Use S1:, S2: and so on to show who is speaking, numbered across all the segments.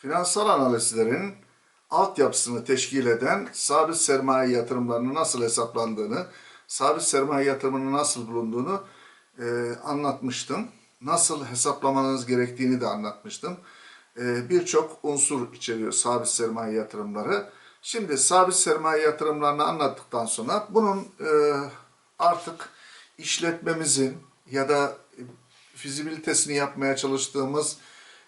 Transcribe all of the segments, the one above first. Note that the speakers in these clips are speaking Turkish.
S1: Finansal analizlerin altyapısını teşkil eden sabit sermaye yatırımlarının nasıl hesaplandığını, sabit sermaye yatırımının nasıl bulunduğunu e, anlatmıştım. Nasıl hesaplamanız gerektiğini de anlatmıştım. E, Birçok unsur içeriyor sabit sermaye yatırımları. Şimdi sabit sermaye yatırımlarını anlattıktan sonra bunun e, artık işletmemizin ya da fizibilitesini yapmaya çalıştığımız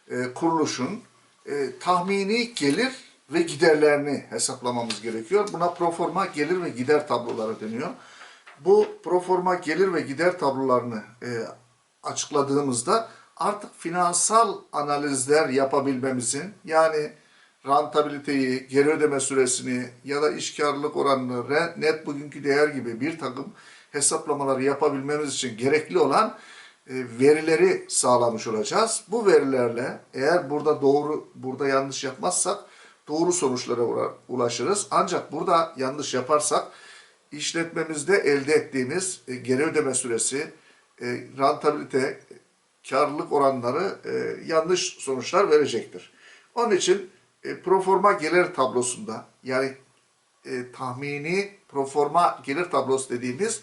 S1: e, kuruluşun e, tahmini gelir ve giderlerini hesaplamamız gerekiyor. Buna proforma gelir ve gider tabloları deniyor. Bu proforma gelir ve gider tablolarını e, açıkladığımızda artık finansal analizler yapabilmemizin yani rentabiliteyi, geri ödeme süresini ya da işkarlılık oranını, net bugünkü değer gibi bir takım hesaplamaları yapabilmemiz için gerekli olan verileri sağlamış olacağız. Bu verilerle eğer burada doğru, burada yanlış yapmazsak doğru sonuçlara ula- ulaşırız. Ancak burada yanlış yaparsak işletmemizde elde ettiğimiz e, geri ödeme süresi, e, rentabilite, karlılık oranları e, yanlış sonuçlar verecektir. Onun için e, proforma gelir tablosunda yani e, tahmini proforma gelir tablosu dediğimiz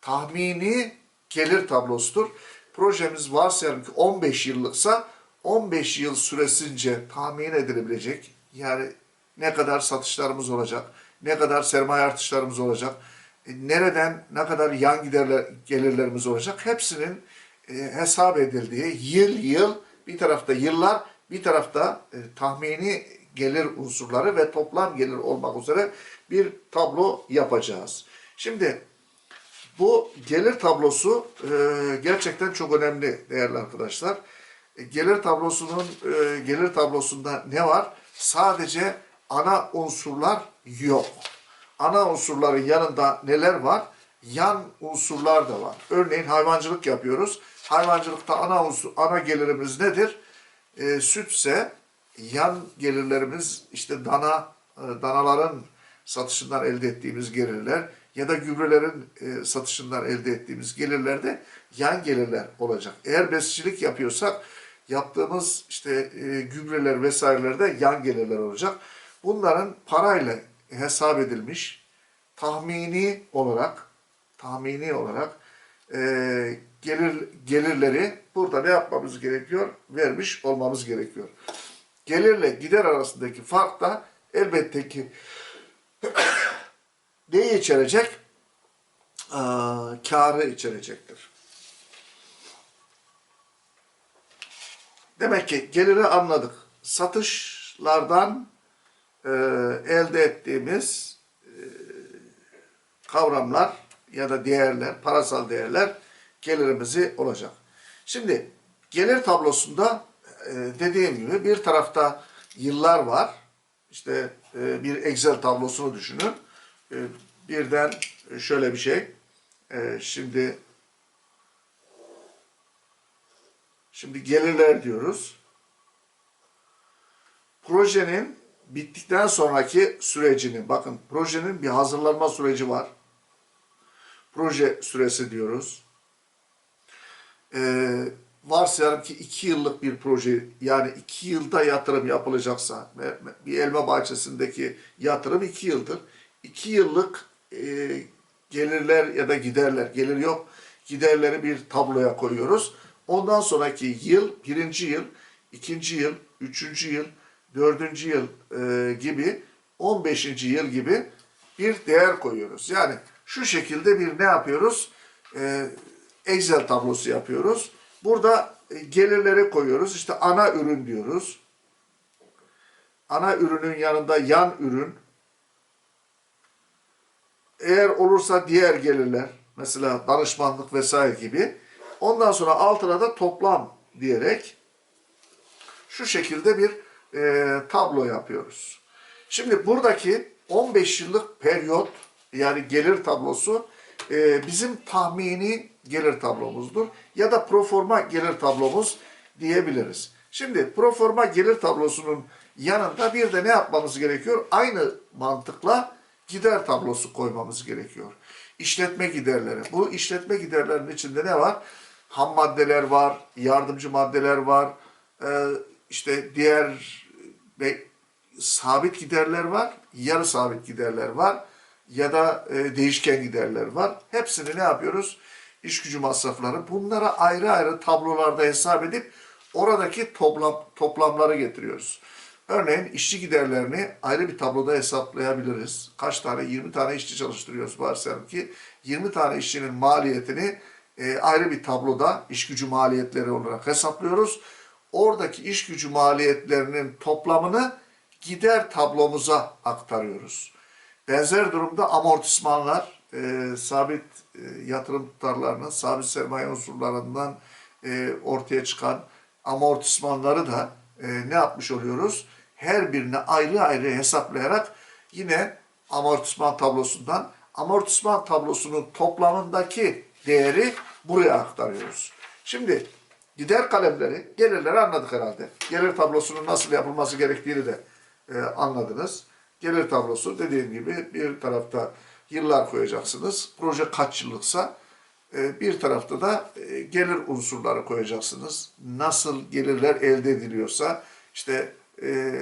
S1: tahmini gelir tablosudur. Projemiz varsayalım ki 15 yıllıksa 15 yıl süresince tahmin edilebilecek yani ne kadar satışlarımız olacak, ne kadar sermaye artışlarımız olacak, e, nereden ne kadar yan giderler, gelirlerimiz olacak hepsinin e, hesap edildiği yıl yıl bir tarafta yıllar bir tarafta e, tahmini gelir unsurları ve toplam gelir olmak üzere bir tablo yapacağız. Şimdi bu gelir tablosu e, gerçekten çok önemli değerli arkadaşlar. E, gelir tablosunun e, gelir tablosunda ne var? Sadece ana unsurlar yok. Ana unsurların yanında neler var? Yan unsurlar da var. Örneğin hayvancılık yapıyoruz. Hayvancılıkta ana unsur, ana gelirimiz nedir? E, sütse yan gelirlerimiz işte dana, e, danaların satışından elde ettiğimiz gelirler ya da gübrelerin e, satışından elde ettiğimiz gelirlerde yan gelirler olacak. Eğer besicilik yapıyorsak yaptığımız işte e, gübreler vesairelerde yan gelirler olacak. Bunların parayla hesap edilmiş tahmini olarak tahmini olarak e, gelir gelirleri burada ne yapmamız gerekiyor? Vermiş olmamız gerekiyor. Gelirle gider arasındaki fark da elbette ki neyi içerecek? Aa, karı içerecektir. Demek ki geliri anladık. Satışlardan e, elde ettiğimiz e, kavramlar ya da değerler, parasal değerler gelirimizi olacak. Şimdi gelir tablosunda e, dediğim gibi bir tarafta yıllar var. İşte e, bir Excel tablosunu düşünün. E, birden şöyle bir şey. E, şimdi şimdi gelirler diyoruz. Projenin bittikten sonraki sürecini bakın projenin bir hazırlanma süreci var. Proje süresi diyoruz. Ee, varsayalım ki iki yıllık bir proje yani iki yılda yatırım yapılacaksa bir elma bahçesindeki yatırım iki yıldır. İki yıllık e, gelirler ya da giderler, gelir yok giderleri bir tabloya koyuyoruz. Ondan sonraki yıl, birinci yıl, ikinci yıl, üçüncü yıl, dördüncü yıl e, gibi 15. yıl gibi bir değer koyuyoruz. Yani şu şekilde bir ne yapıyoruz? E, Excel tablosu yapıyoruz. Burada e, gelirleri koyuyoruz. İşte ana ürün diyoruz. Ana ürünün yanında yan ürün. Eğer olursa diğer gelirler. Mesela danışmanlık vesaire gibi. Ondan sonra altına da toplam diyerek şu şekilde bir e, tablo yapıyoruz. Şimdi buradaki 15 yıllık periyot yani gelir tablosu e, bizim tahmini gelir tablomuzdur. Ya da proforma gelir tablomuz diyebiliriz. Şimdi proforma gelir tablosunun yanında bir de ne yapmamız gerekiyor? Aynı mantıkla gider tablosu koymamız gerekiyor. İşletme giderleri. Bu işletme giderlerinin içinde ne var? Ham maddeler var, yardımcı maddeler var, e, işte diğer ve sabit giderler var, yarı sabit giderler var ya da e, değişken giderler var. Hepsini ne yapıyoruz? İş gücü masrafları. Bunlara ayrı ayrı tablolarda hesap edip oradaki toplam, toplamları getiriyoruz. Örneğin işçi giderlerini ayrı bir tabloda hesaplayabiliriz. Kaç tane? 20 tane işçi çalıştırıyoruz varsayalım ki 20 tane işçinin maliyetini e, ayrı bir tabloda iş gücü maliyetleri olarak hesaplıyoruz. Oradaki iş gücü maliyetlerinin toplamını gider tablomuza aktarıyoruz. Benzer durumda amortismanlar, e, sabit e, yatırım tutarlarının, sabit sermaye unsurlarından e, ortaya çıkan amortismanları da e, ne yapmış oluyoruz? Her birine ayrı ayrı hesaplayarak yine amortisman tablosundan amortisman tablosunun toplamındaki değeri buraya aktarıyoruz. Şimdi gider kalemleri, gelirleri anladık herhalde. Gelir tablosunun nasıl yapılması gerektiğini de e, anladınız. Gelir tablosu dediğim gibi bir tarafta yıllar koyacaksınız. Proje kaç yıllıksa e, bir tarafta da e, gelir unsurları koyacaksınız. Nasıl gelirler elde ediliyorsa işte e,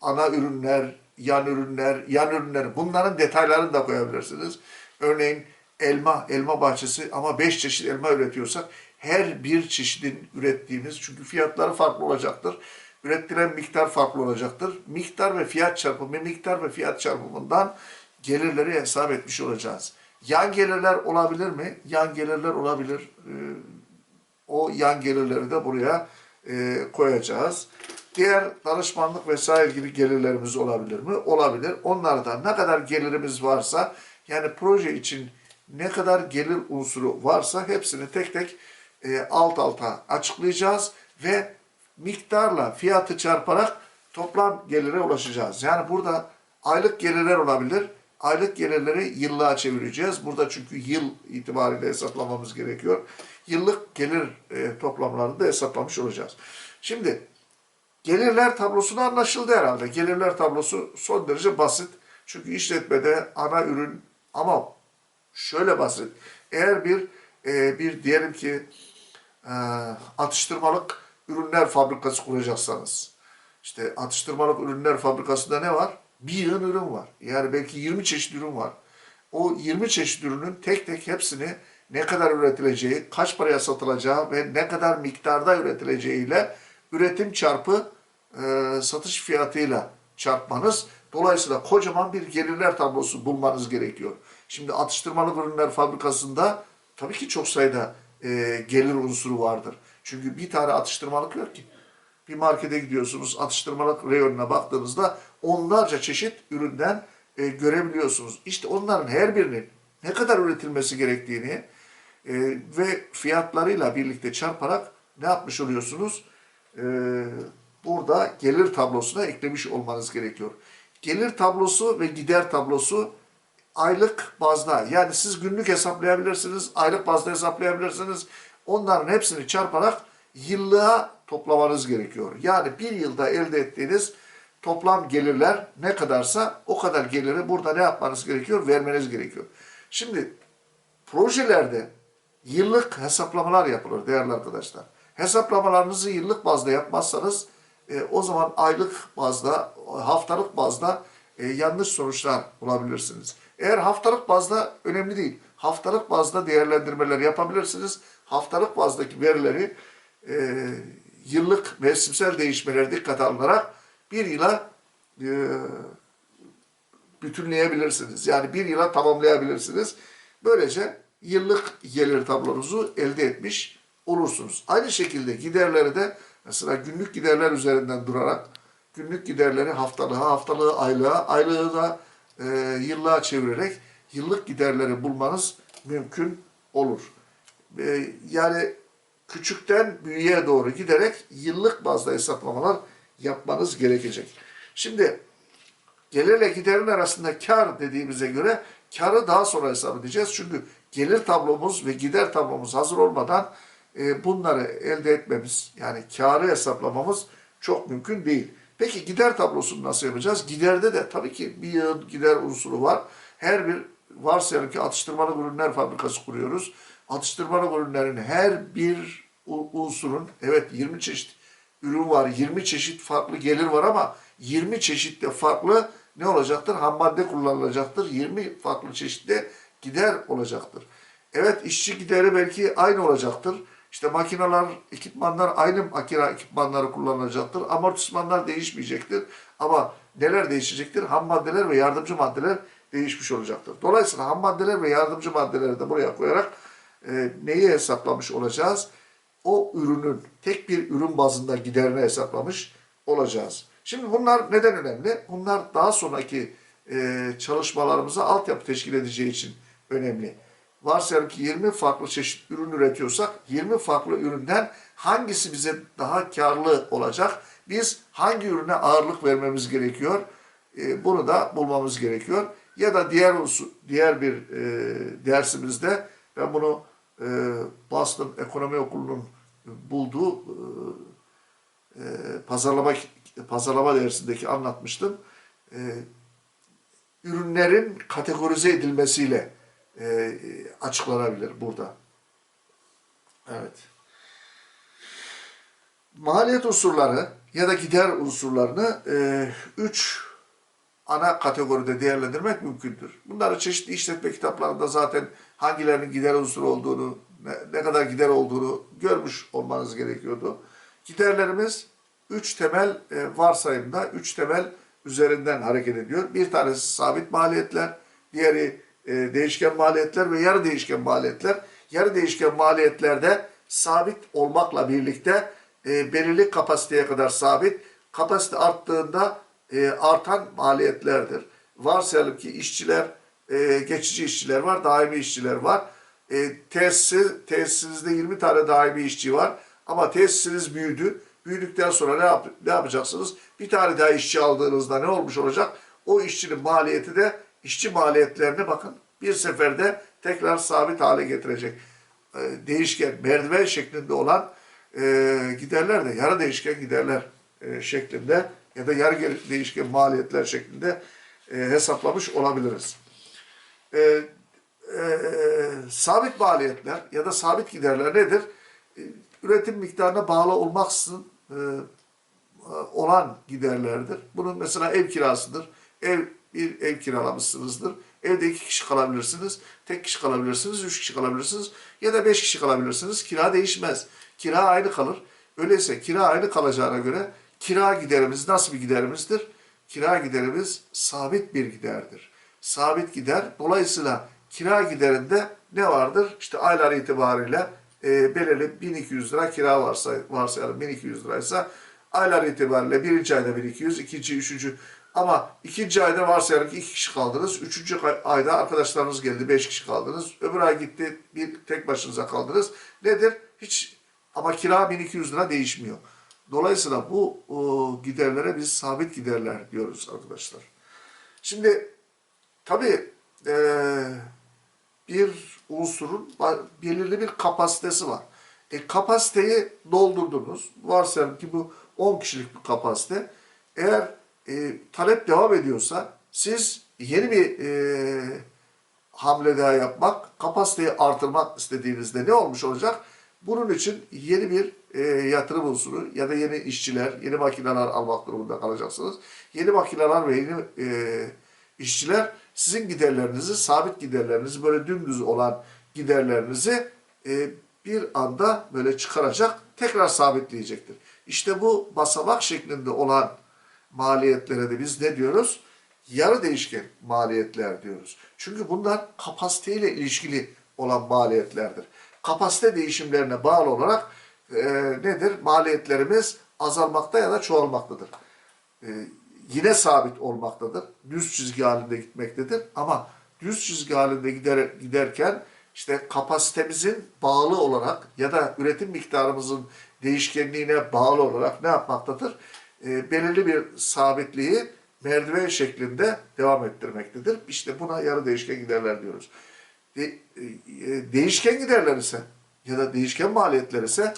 S1: ana ürünler, yan ürünler, yan ürünler bunların detaylarını da koyabilirsiniz. Örneğin elma, elma bahçesi ama 5 çeşit elma üretiyorsak her bir çeşidin ürettiğimiz çünkü fiyatları farklı olacaktır. Üretilen miktar farklı olacaktır. Miktar ve fiyat çarpımı, miktar ve fiyat çarpımından gelirleri hesap etmiş olacağız. Yan gelirler olabilir mi? Yan gelirler olabilir. Ee, o yan gelirleri de buraya e, koyacağız. Diğer danışmanlık vesaire gibi gelirlerimiz olabilir mi? Olabilir. Onlardan ne kadar gelirimiz varsa yani proje için ne kadar gelir unsuru varsa hepsini tek tek e, alt alta açıklayacağız ve miktarla fiyatı çarparak toplam gelire ulaşacağız. Yani burada aylık gelirler olabilir. Aylık gelirleri yıllığa çevireceğiz. Burada çünkü yıl itibariyle hesaplamamız gerekiyor. Yıllık gelir e, toplamlarını da hesaplamış olacağız. Şimdi gelirler tablosunu anlaşıldı herhalde. Gelirler tablosu son derece basit. Çünkü işletmede ana ürün ama şöyle basit. Eğer bir e, bir diyelim ki e, atıştırmalık ürünler fabrikası kuracaksanız işte atıştırmalık ürünler fabrikasında ne var? Bir yığın ürün var. Yani belki 20 çeşit ürün var. O 20 çeşit ürünün tek tek hepsini ne kadar üretileceği, kaç paraya satılacağı ve ne kadar miktarda üretileceğiyle üretim çarpı e, satış fiyatıyla çarpmanız. Dolayısıyla kocaman bir gelirler tablosu bulmanız gerekiyor. Şimdi atıştırmalık ürünler fabrikasında tabii ki çok sayıda e, gelir unsuru vardır. Çünkü bir tane atıştırmalık yok ki. Bir markete gidiyorsunuz, atıştırmalık reyonuna baktığınızda onlarca çeşit üründen e, görebiliyorsunuz. İşte onların her birinin ne kadar üretilmesi gerektiğini e, ve fiyatlarıyla birlikte çarparak ne yapmış oluyorsunuz? E, burada gelir tablosuna eklemiş olmanız gerekiyor. Gelir tablosu ve gider tablosu aylık bazda yani siz günlük hesaplayabilirsiniz, aylık bazda hesaplayabilirsiniz. Onların hepsini çarparak yıllığa toplamanız gerekiyor. Yani bir yılda elde ettiğiniz toplam gelirler ne kadarsa o kadar geliri burada ne yapmanız gerekiyor? Vermeniz gerekiyor. Şimdi projelerde yıllık hesaplamalar yapılır değerli arkadaşlar. Hesaplamalarınızı yıllık bazda yapmazsanız e, o zaman aylık bazda, haftalık bazda e, yanlış sonuçlar bulabilirsiniz. Eğer haftalık bazda önemli değil. Haftalık bazda değerlendirmeler yapabilirsiniz. Haftalık bazdaki verileri e, yıllık mevsimsel değişmeleri dikkate alınarak bir yıla e, bütünleyebilirsiniz. Yani bir yıla tamamlayabilirsiniz. Böylece yıllık gelir tablonuzu elde etmiş olursunuz. Aynı şekilde giderleri de mesela günlük giderler üzerinden durarak günlük giderleri haftalığa, haftalığı aylığa, aylığı da e, yıllığa çevirerek yıllık giderleri bulmanız mümkün olur. E, yani küçükten büyüğe doğru giderek yıllık bazda hesaplamalar yapmanız gerekecek. Şimdi gelirle giderin arasında kar dediğimize göre karı daha sonra hesap edeceğiz. Çünkü gelir tablomuz ve gider tablomuz hazır olmadan e, bunları elde etmemiz yani karı hesaplamamız çok mümkün değil. Peki gider tablosunu nasıl yapacağız? Giderde de tabii ki bir yığın gider unsuru var. Her bir varsayalım ki atıştırmalık ürünler fabrikası kuruyoruz. Atıştırmalık ürünlerin her bir unsurun evet 20 çeşit ürün var, 20 çeşit farklı gelir var ama 20 çeşitte farklı ne olacaktır? Ham madde kullanılacaktır. 20 farklı çeşitte gider olacaktır. Evet işçi gideri belki aynı olacaktır. İşte makineler, ekipmanlar aynı makine ekipmanları kullanılacaktır. Amortismanlar değişmeyecektir. Ama neler değişecektir? Ham maddeler ve yardımcı maddeler değişmiş olacaktır. Dolayısıyla ham maddeler ve yardımcı maddeleri de buraya koyarak e, neyi hesaplamış olacağız? O ürünün tek bir ürün bazında giderini hesaplamış olacağız. Şimdi bunlar neden önemli? Bunlar daha sonraki e, çalışmalarımıza altyapı teşkil edeceği için önemli. Varsayalım ki 20 farklı çeşit ürün üretiyorsak 20 farklı üründen hangisi bize daha karlı olacak? Biz hangi ürüne ağırlık vermemiz gerekiyor? E, bunu da bulmamız gerekiyor. Ya da diğer diğer bir e, dersimizde ben bunu e, Boston Ekonomi Okulu'nun bulduğu e, pazarlama pazarlama dersindeki anlatmıştım. Ürünlerin kategorize edilmesiyle e, açıklanabilir burada. Evet. Maliyet unsurları ya da gider unsurlarını e, üç ana kategoride değerlendirmek mümkündür. Bunları çeşitli işletme kitaplarında zaten hangilerinin gider unsuru olduğunu, ne, ne kadar gider olduğunu görmüş olmanız gerekiyordu. Giderlerimiz üç temel e, varsayımda, üç temel üzerinden hareket ediyor. Bir tanesi sabit maliyetler, diğeri e, değişken maliyetler ve yarı değişken maliyetler. Yarı değişken maliyetlerde sabit olmakla birlikte e, belirli kapasiteye kadar sabit, kapasite arttığında e, artan maliyetlerdir. Varsayalım ki işçiler, e, geçici işçiler var, daimi işçiler var. E, tesis, tesisinizde 20 tane daimi işçi var ama tesisiniz büyüdü. Büyüdükten sonra ne, yap, ne yapacaksınız? Bir tane daha işçi aldığınızda ne olmuş olacak? O işçinin maliyeti de işçi maliyetlerine bakın bir seferde tekrar sabit hale getirecek. E, değişken, merdiven şeklinde olan e, giderler de yarı değişken giderler e, şeklinde ya da yarı değişken maliyetler şeklinde e, hesaplamış olabiliriz. E, sabit maliyetler ya da sabit giderler nedir? Üretim miktarına bağlı olmaksızın olan giderlerdir. Bunun mesela ev kirasıdır. Ev bir ev kiralamışsınızdır. Evde iki kişi kalabilirsiniz, tek kişi kalabilirsiniz, üç kişi kalabilirsiniz ya da beş kişi kalabilirsiniz. Kira değişmez. Kira aynı kalır. Öyleyse kira aynı kalacağına göre kira giderimiz nasıl bir giderimizdir? Kira giderimiz sabit bir giderdir. Sabit gider. Dolayısıyla kira giderinde ne vardır? İşte aylar itibariyle e, belirli 1200 lira kira varsa, varsayalım 1200 liraysa aylar itibariyle birinci ayda 1200, ikinci, üçüncü ama ikinci ayda varsayalım ki iki kişi kaldınız. Üçüncü ayda arkadaşlarınız geldi, beş kişi kaldınız. Öbür ay gitti, bir tek başınıza kaldınız. Nedir? Hiç ama kira 1200 lira değişmiyor. Dolayısıyla bu o, giderlere biz sabit giderler diyoruz arkadaşlar. Şimdi tabii eee bir unsurun belirli bir kapasitesi var. E, kapasiteyi doldurdunuz. Varsayalım ki bu 10 kişilik bir kapasite. Eğer e, talep devam ediyorsa siz yeni bir e, hamle daha yapmak, kapasiteyi artırmak istediğinizde ne olmuş olacak? Bunun için yeni bir e, yatırım unsuru ya da yeni işçiler, yeni makineler almak durumunda kalacaksınız. Yeni makineler ve yeni e, işçiler sizin giderlerinizi, sabit giderlerinizi, böyle dümdüz olan giderlerinizi e, bir anda böyle çıkaracak, tekrar sabitleyecektir. İşte bu basamak şeklinde olan maliyetlere de biz ne diyoruz? Yarı değişken maliyetler diyoruz. Çünkü bunlar kapasiteyle ilişkili olan maliyetlerdir. Kapasite değişimlerine bağlı olarak e, nedir? Maliyetlerimiz azalmakta ya da çoğalmaktadır. E, yine sabit olmaktadır. Düz çizgi halinde gitmektedir. Ama düz çizgi halinde gider, giderken işte kapasitemizin bağlı olarak ya da üretim miktarımızın değişkenliğine bağlı olarak ne yapmaktadır? E, belirli bir sabitliği merdiven şeklinde devam ettirmektedir. İşte buna yarı değişken giderler diyoruz. De, e, e, değişken giderler ise ya da değişken maliyetler ise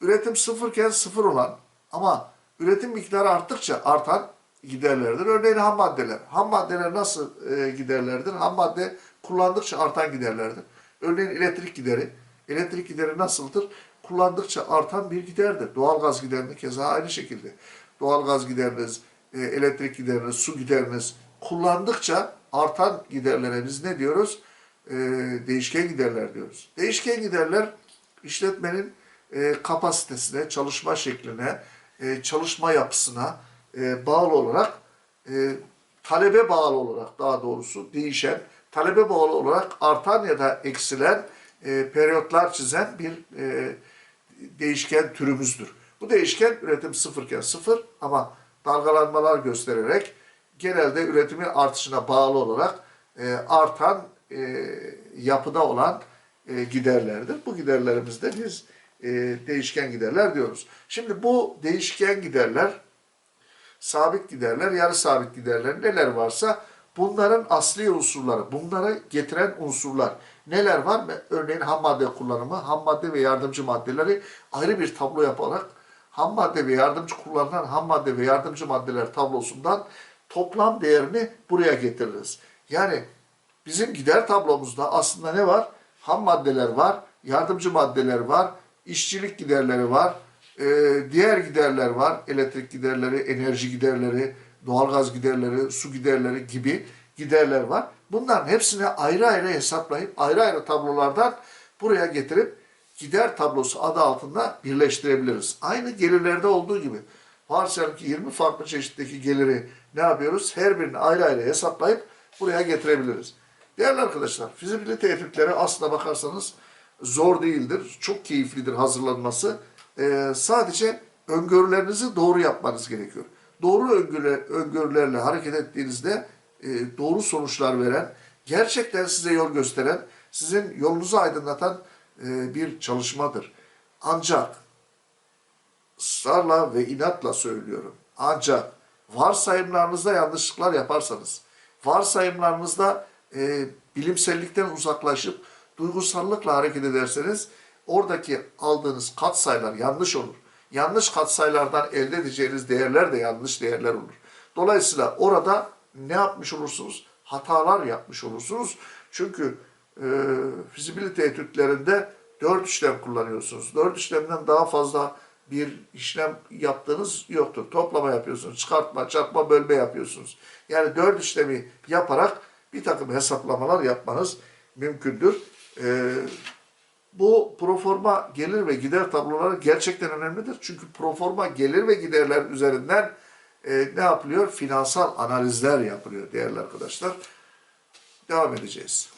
S1: üretim sıfırken sıfır olan ama üretim miktarı arttıkça artan giderlerdir. Örneğin ham maddeler. Ham maddeler nasıl e, giderlerdir? Ham madde kullandıkça artan giderlerdir. Örneğin elektrik gideri. Elektrik gideri nasıldır? Kullandıkça artan bir giderdir. Doğalgaz giderini keza aynı şekilde. Doğalgaz gideriniz, e, elektrik gideriniz, su gideriniz kullandıkça artan giderlere biz ne diyoruz? E, değişken giderler diyoruz. Değişken giderler işletmenin e, kapasitesine, çalışma şekline, çalışma yapısına bağlı olarak talebe bağlı olarak daha doğrusu değişen, talebe bağlı olarak artan ya da eksilen e, periyotlar çizen bir e, değişken türümüzdür. Bu değişken üretim sıfırken sıfır ama dalgalanmalar göstererek genelde üretimin artışına bağlı olarak e, artan e, yapıda olan e, giderlerdir. Bu giderlerimizde biz e, değişken giderler diyoruz. Şimdi bu değişken giderler sabit giderler, yarı sabit giderler neler varsa bunların asli unsurları, bunları getiren unsurlar neler var? Örneğin ham madde kullanımı, ham madde ve yardımcı maddeleri ayrı bir tablo yaparak ham madde ve yardımcı kullanılan ham madde ve yardımcı maddeler tablosundan toplam değerini buraya getiririz. Yani bizim gider tablomuzda aslında ne var? Ham maddeler var, yardımcı maddeler var, işçilik giderleri var, ee, diğer giderler var. Elektrik giderleri, enerji giderleri, doğalgaz giderleri, su giderleri gibi giderler var. Bunların hepsini ayrı ayrı hesaplayıp ayrı ayrı tablolardan buraya getirip gider tablosu adı altında birleştirebiliriz. Aynı gelirlerde olduğu gibi. Varsayalım ki 20 farklı çeşitteki geliri ne yapıyoruz? Her birini ayrı ayrı hesaplayıp buraya getirebiliriz. Değerli arkadaşlar, fizibilite etütleri aslına bakarsanız zor değildir. Çok keyiflidir hazırlanması. Ee, sadece öngörülerinizi doğru yapmanız gerekiyor. Doğru öngörüler, öngörülerle hareket ettiğinizde doğru sonuçlar veren, gerçekten size yol gösteren, sizin yolunuzu aydınlatan e, bir çalışmadır. Ancak ısrarla ve inatla söylüyorum. Ancak varsayımlarınızda yanlışlıklar yaparsanız, varsayımlarınızda e, bilimsellikten uzaklaşıp duygusallıkla hareket ederseniz oradaki aldığınız katsayılar yanlış olur. Yanlış katsayılardan elde edeceğiniz değerler de yanlış değerler olur. Dolayısıyla orada ne yapmış olursunuz? Hatalar yapmış olursunuz. Çünkü e, fizibilite etütlerinde dört işlem kullanıyorsunuz. Dört işlemden daha fazla bir işlem yaptığınız yoktur. Toplama yapıyorsunuz, çıkartma, çarpma, bölme yapıyorsunuz. Yani dört işlemi yaparak bir takım hesaplamalar yapmanız mümkündür. Ee, bu proforma gelir ve gider tabloları gerçekten önemlidir. Çünkü proforma gelir ve giderler üzerinden e, ne yapılıyor? Finansal analizler yapılıyor değerli arkadaşlar. Devam edeceğiz.